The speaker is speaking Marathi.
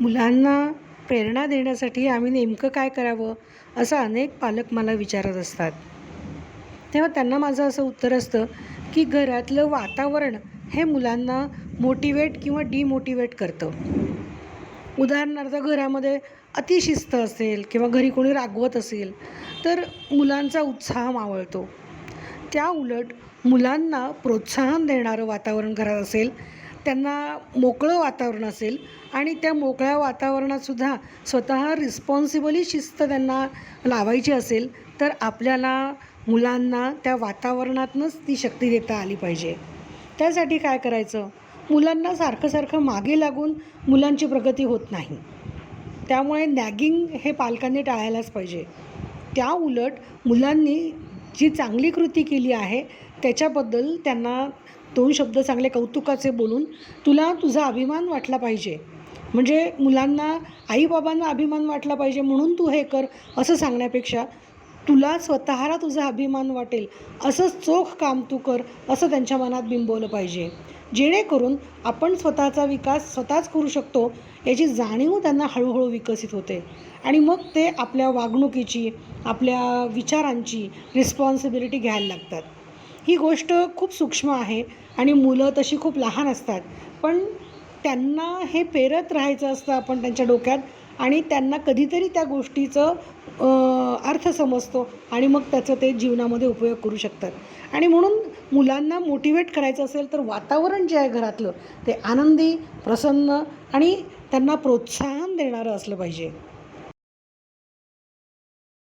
मुलांना प्रेरणा देण्यासाठी आम्ही नेमकं काय करावं असं अनेक पालक मला विचारत असतात. तेव्हा त्यांना माझं असं उत्तर असतं की घरातलं वातावरण हे मुलांना मोटिवेट किंवा डिमोटिवेट करतं. उदाहरणार्थ घरामध्ये अतिशिस्त असेल किंवा घरी कोणी रागवत असेल तर मुलांचा उत्साह मावळतो. त्या उलट मुलांना प्रोत्साहन देणारं वातावरण घरात असेल त्यांना मोकळं वातावरण असेल आणि त्या मोकळ्या वातावरणातसुद्धा स्वतः रिस्पॉन्सिबली शिस्त त्यांना लावायची असेल तर आपल्याला मुलांना त्या वातावरणातूनच ती शक्ती देता आली पाहिजे. त्यासाठी काय करायचं? मुलांना सारखं सारखं मागे लागून मुलांची प्रगती होत नाही. त्यामुळे नॅगिंग हे पालकांनी टाळायलाच पाहिजे. त्या उलट मुलांनी जी चांगली कृती केली आहे त्याच्याबद्दल त्यांना दोन शब्द चांगले कौतुकाचे बोलून तुला तुझा अभिमान वाटला पाहिजे. म्हणजे मुलांना आईबाबांना अभिमान वाटला पाहिजे म्हणून तू हे कर असं सांगण्यापेक्षा तुला स्वतःला तुझा अभिमान वाटेल असं चोख काम तू कर असं त्यांच्या मनात बिंबवलं पाहिजे. जेणेकरून आपण स्वतःचा विकास स्वतःच करू शकतो याची जाणीव त्यांना हळूहळू विकसित होते. आणि मग ते आपल्या वागणुकीची आपल्या विचारांची रिस्पॉन्सिबिलिटी घ्यायला लागतात. ही गोष्ट खूप सूक्ष्म आहे आणि मुलं तशी खूप लहान असतात. पण त्यांना हे पेरत राहायचं असतं आपण त्यांच्या डोक्यात आणि त्यांना कधीतरी त्या गोष्टीचं अर्थ समजतो आणि मग त्याचं ते जीवनामध्ये उपयोग करू शकतात. आणि म्हणून मुलांना मोटिवेट करायचं असेल तर वातावरण जे आहे घरातलं ते आनंदी प्रसन्न आणि त्यांना प्रोत्साहन देणारं असलं पाहिजे.